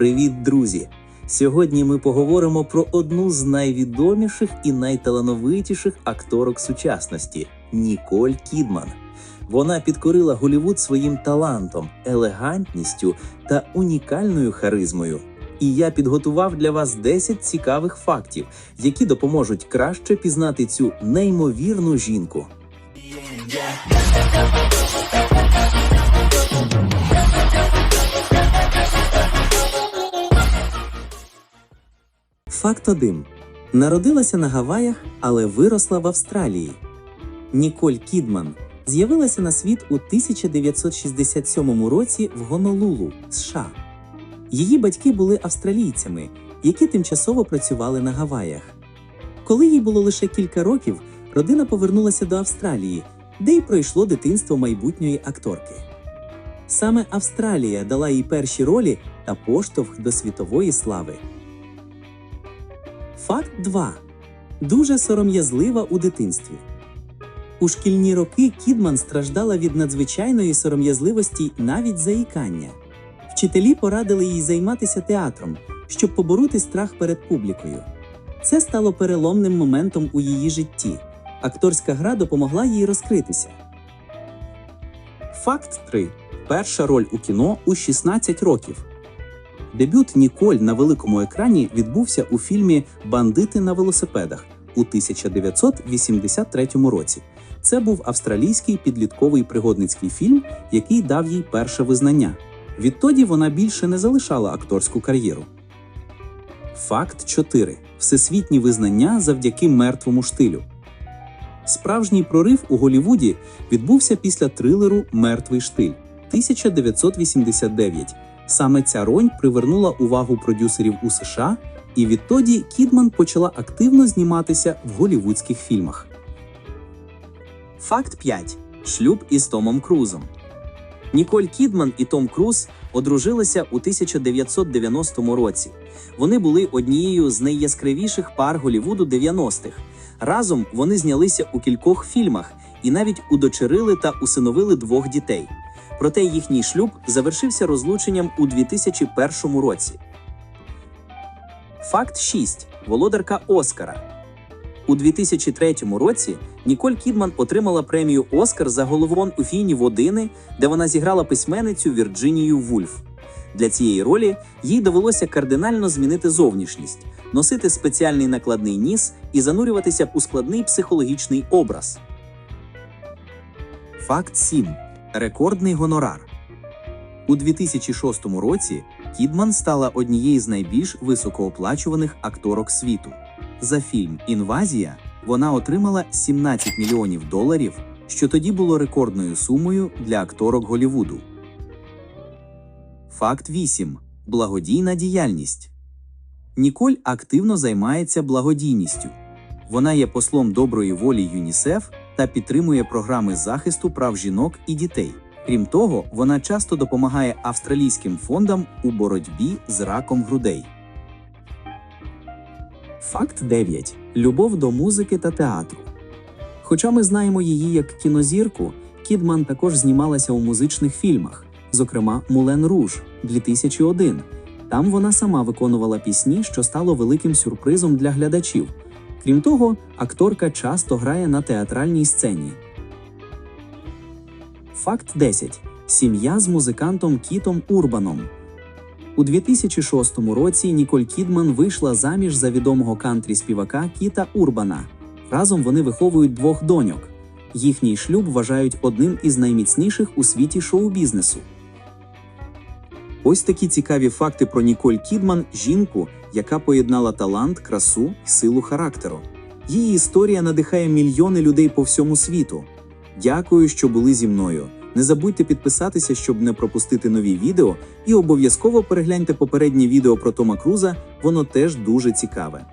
Привіт, друзі! Сьогодні ми поговоримо про одну з найвідоміших і найталановитіших акторок сучасності Ніколь Кідман. Вона підкорила Голівуд своїм талантом, елегантністю та унікальною харизмою. І я підготував для вас 10 цікавих фактів, які допоможуть краще пізнати цю неймовірну жінку. Факт 1. Народилася на Гаваях, але виросла в Австралії. Ніколь Кідман з'явилася на світ у 1967 році в Гонолулу, США. Її батьки були австралійцями, які тимчасово працювали на Гаваях. Коли їй було лише кілька років, родина повернулася до Австралії, де й пройшло дитинство майбутньої акторки. Саме Австралія дала їй перші ролі та поштовх до світової слави. Факт 2. Дуже сором'язлива у дитинстві. У шкільні роки Кідман страждала від надзвичайної сором'язливості навіть заїкання. Вчителі порадили їй займатися театром, щоб побороти страх перед публікою. Це стало переломним моментом у її житті. Акторська гра допомогла їй розкритися. Факт 3. Перша роль у кіно у 16 років. Дебют Ніколь на великому екрані відбувся у фільмі Бандити на велосипедах у 1983 році. Це був австралійський підлітковий пригодницький фільм, який дав їй перше визнання. Відтоді вона більше не залишала акторську кар'єру. Факт 4. Всесвітні визнання завдяки мертвому штилю. Справжній прорив у Голівуді відбувся після трилеру Мертвий штиль 1989. Саме ця роль привернула увагу продюсерів у США, і відтоді Кідман почала активно зніматися в голівудських фільмах. Факт 5. Шлюб із Томом Крузом. Ніколь Кідман і Том Круз одружилися у 1990 році. Вони були однією з найяскравіших пар Голівуду 90-х. Разом вони знялися у кількох фільмах і навіть удочерили та усиновили двох дітей. Проте їхній шлюб завершився розлученням у 2001 році. Факт 6. Володарка Оскара. У 2003 році Ніколь Кідман отримала премію Оскар за головон у фільмі Водини, де вона зіграла письменницю Вірджинію Вульф. Для цієї ролі їй довелося кардинально змінити зовнішність, носити спеціальний накладний ніс і занурюватися у складний психологічний образ. Факт 7. Рекордний гонорар. У 2006 році Кідман стала однією з найбільш високооплачуваних акторок світу. За фільм Інвазія вона отримала 17 мільйонів доларів, що тоді було рекордною сумою для акторок Голівуду. Факт 8. Благодійна діяльність. Ніколь активно займається благодійністю. Вона є послом доброї волі ЮНІСЕФ та підтримує програми захисту прав жінок і дітей. Крім того, вона часто допомагає австралійським фондам у боротьбі з раком грудей. Факт 9. Любов до музики та театру. Хоча ми знаємо її як кінозірку, Кідман також знімалася у музичних фільмах, зокрема Мулен Руж 2001. Там вона сама виконувала пісні, що стало великим сюрпризом для глядачів. Крім того, акторка часто грає на театральній сцені. Факт 10. Сім'я з музикантом Кітом Урбаном. У 2006 році Ніколь Кідман вийшла заміж за відомого кантрі співака Кіта Урбана. Разом вони виховують двох доньок. Їхній шлюб вважають одним із найміцніших у світі шоу-бізнесу. Ось такі цікаві факти про Ніколь Кідман, жінку, яка поєднала талант, красу і силу характеру. Її історія надихає мільйони людей по всьому світу. Дякую, що були зі мною. Не забудьте підписатися, щоб не пропустити нові відео, і обов'язково перегляньте попереднє відео про Тома Круза, воно теж дуже цікаве.